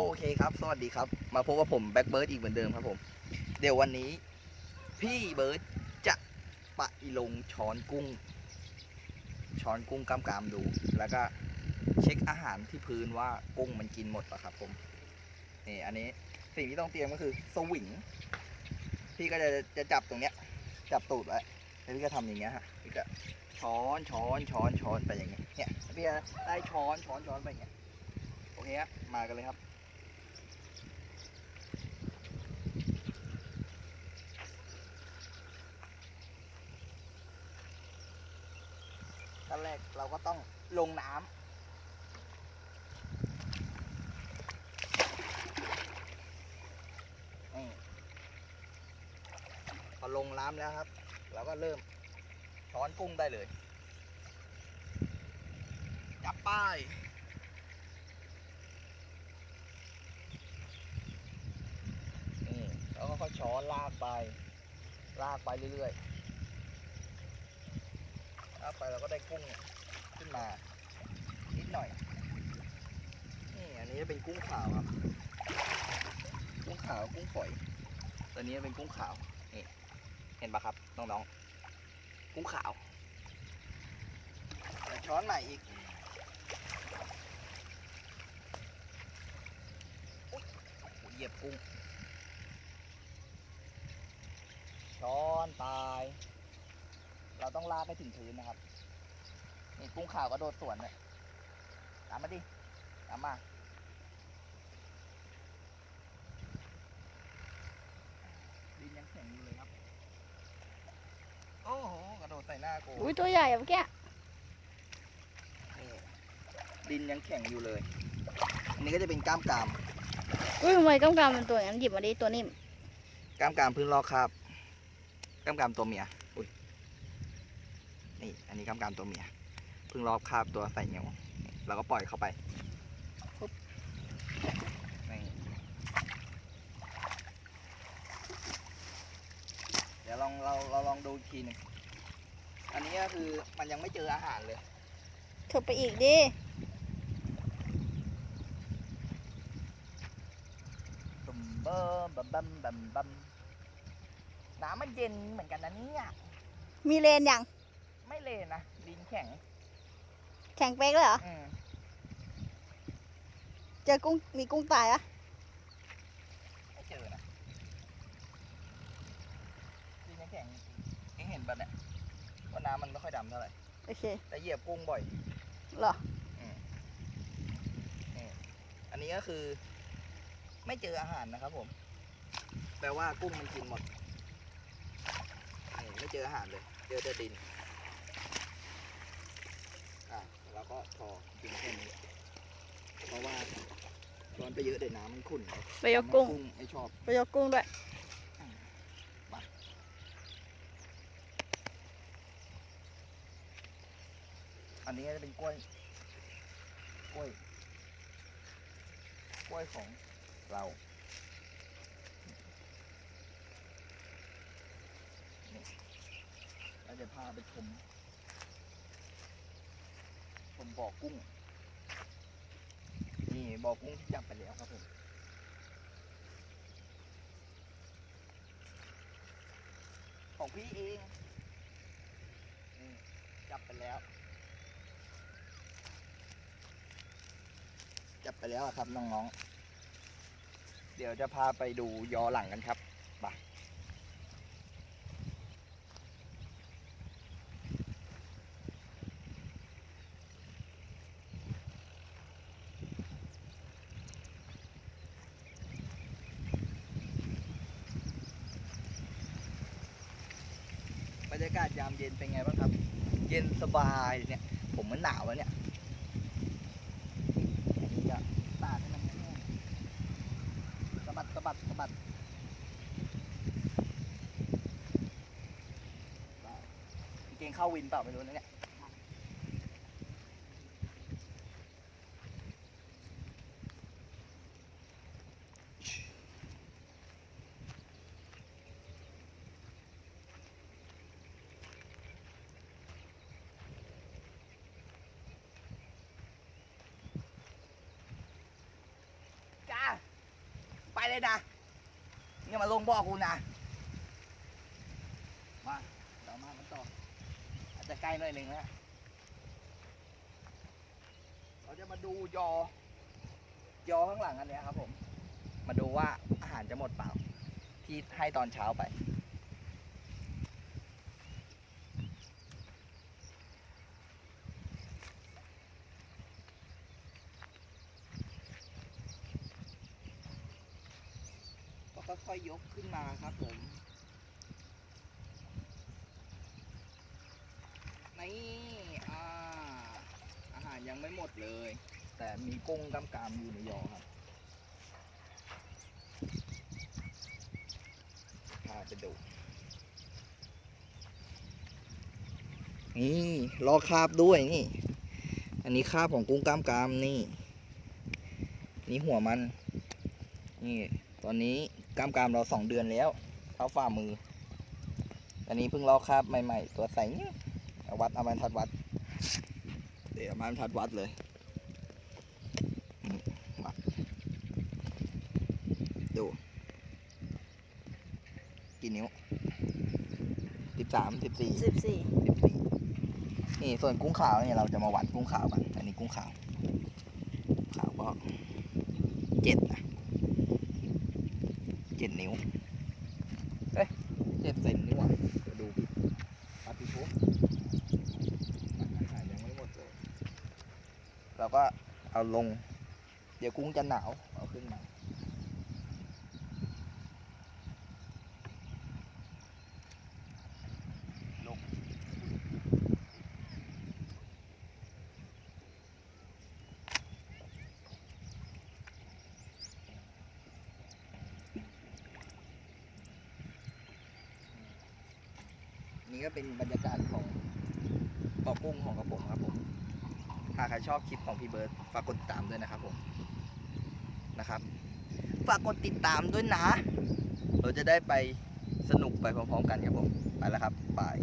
โอเคครับ สวัสดีครับ มาพบกับผมแบ็คเบิร์ดอีกเหมือนเดิมครับผม เดี๋ยววันนี้พี่เบิร์ดจะปะลงช้อนกุ้ง ช้อนกุ้งกำกามดู แล้วก็เช็คอาหารที่พื้นว่ากุ้งมันกินหมดปะครับผม นี่อันนี้สิ่งที่ต้องเตรียมก็คือสวิง พี่ก็จะจะจับตรงเนี้ย จับตูดไว้แล้วพี่ก็ทำอย่างเงี้ยฮะ พี่ก็ช้อนช้อนช้อนช้อนไปอย่างเงี้ย เนี่ยพี่จะได้ช้อนช้อนช้อนไปอย่างเงี้ย โอเคครับ มากันเลยครับ นแรกเราก็ต้องลงน้ำพอลงน้ำแล้วครับ เราก็เริ่มช้อนกุ้งได้เลย จับป้ายนี่แล้วก็ค่อยช้อนลากไป ลากไปเรื่อยๆ ลากไปเราก็ได้กุ้งขึ้นมานิดหน่อยนี่อันนี้เป็นกุ้งขาวครับ กุ้งขาวกุ้งฝอยตัวนี้เป็นกุ้งขาวนี่เห็นปะครับน้องๆกุ้งขาวช้อนใหม่อีกอุ๊ยอ้โหเหยียบกุ้งช้อนไป เราต้องลากให้ถึงพื้นนะครับ นี่กุ้งขาวก็โดดสวนเลยตามมาดิตามมาดินยังแข็งอยู่เลยครับ โอ้โหกระโดดใส่หน้ากูอุ้ยตัวใหญ่อะเมื่อกี้นี่ดินยังแข็งอยู่เลย อันนี้ก็จะเป็นก้ามกรามอุ้ยทำไมกำกำมันตัวอย่างนั้นหยิบมาดิตัวนิ่มก้ามกรามพื้นลอกคราบก้ามกรามตัวเมียอุ้ย นี่ อันนี้ก้ามกรามตัวเมียเพิ่งรอบคราบตัวใส่เหนียวนี่เราก็ปล่อยเข้าไปปุ๊บนี่เดี๋ยวลองเราเราลองดูอีกทีหนึ่งอันนี้ก็คือมันยังไม่เจออาหารเลยเถอะไปอีกดิ ตุ่มเบิ้มบัมบัมบัมบัมน้ำมันเย็นเหมือนกันนะเนี่ย มีเลนยัง ไม่เลยนะดินแข็งแข็งเป๊กเลยเหรอ อืมเจอกุ้ง มีกุ้งตายอะไม่เจอนะดินยังแข็งเองเห็นปะเนี่ยว่าน้ำมันไม่ค่อยดำเท่าไหร่โอเคแต่เหยียบกุ้งบ่อย เหรอ อันนี้ก็คือ ไม่เจออาหารนะครับผม แปลว่ากุ้งมันกินหมดนี่ไม่เจออาหารเลย เจอแต่ดิน อะแล้ว ก็พอกินแค่นี้เพราะว่าช้อนไปเยอะเดี๋ยวน้ำมันขุ่นครับไปยกกุ้งกุ้งไม่ชอบ ไปยกกุ้งด้วย อันนี้ก็จะเป็นกล้วย กล้วย กล้วยของเรานี่เราจะพาไปชมชม บ่อกุ้ง นี่บ่อกุ้งที่จับไปแล้วครับผมของพี่เองจับไปแล้ว จับไปแล้วครับน้องๆ เดี๋ยวจะพาไปดูยอหลังกันครับไป รยากาศยามเย็นเป็นไงบ้างครับ เย็นสบายเนี่ย ผมมันหนาวแล้วเนี่ยอันนี้ก็ตาให้มันแห้งสะบัดสะบัดสะบัดเกงเข้าวินเปล่าไม่รู้นะเนี่ยจ้า นะเนี่ยมาลงบ่อกูนะมาต่อมากันต่ออาจจะใกล้หน่อยหนึ่งแล้วเราจะมาดูยอ ยอข้างหลังอันเนี้ยครับผม มาดูว่าอาหารจะหมดเปล่า ที่ให้ตอนเช้าไป ก็ ค่อยยกขึ้นมาครับผมนี่อ่าอาหารยังไม่หมดเลย แต่มีกุ้งกำกามอยู่ในยอครับพาไปดูนี่รอคาบด้วยนี่ อันนี้คาบของกุ้งกล้ามกรามนี่ นี่หัวมัน นี่ ตอนนี้ กล้ามกรามเราสองเดือนแล้วเท้าฝ่ามือ อันนี้เพิ่งลอกคราบใหม่ๆ ตัวใสเนี่ยเอาวัดเอามาทัดวัด เดี๋ยวเอามาทัดวัดเลยอืมวัดดูกี่นิ้วสิบสามสิบสี่สิบสี่สิบสี่นี่ส่วนกุ้งขาวเนี่ยเราจะมาวัดกุ้งขาวกัน อันนี้กุ้งขาว ขาวก็เจ็ดนะ เจ็ดนิ้ว เอ้ยเจ็ดเซนนี่หว่าเดี๋ยวดูปิดปฏิทุอาหารยังไม่หมดเลยเราก็เอาลง เดี๋ยวกุ้งจะหนาว เอาขึ้นมา ลง นี้ก็เป็นบรรยากาศของบ่อกุ้งของกระผมครับผมถ้าใครชอบคลิปของพี่เบิร์ดฝากกดติดตามด้วยนะครับผมนะครับ ฝากกดติดตามด้วยนะ เราจะได้ไปสนุกไปพร้อมๆกันครับผม ไปแล้วครับบาย